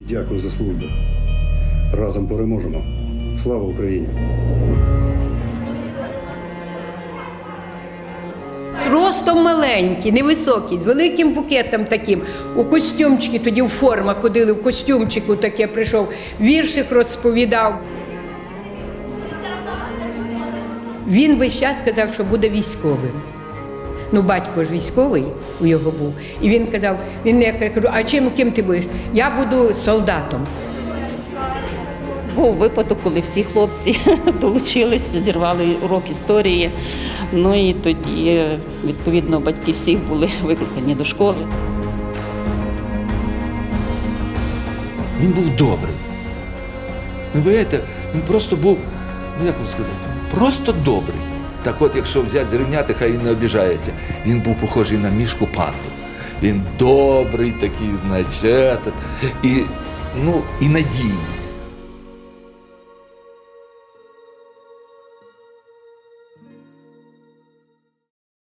Дякую за службу. Разом переможемо. Слава Україні! Ростом маленький, невисокий, з великим букетом таким. У костюмчики, тоді в формах ходили, в костюмчику таке прийшов, віршик розповідав. Він весь час казав, що буде військовим. Ну, батько ж військовий у його був. І він казав, він я кажу, а чим ким ти будеш? Я буду солдатом. Був випадок, коли всі хлопці долучилися, зірвали урок історії. Ну і тоді, відповідно, батьки всіх були викликані до школи. Він був добрий. Ви бачите, він просто був, ну як вам сказати, просто добрий. Так от, якщо взяти зрівняти, хай він не обіжається. Він був похожий на мішку панду. Він добрий такий, значить, і, ну, і надійний.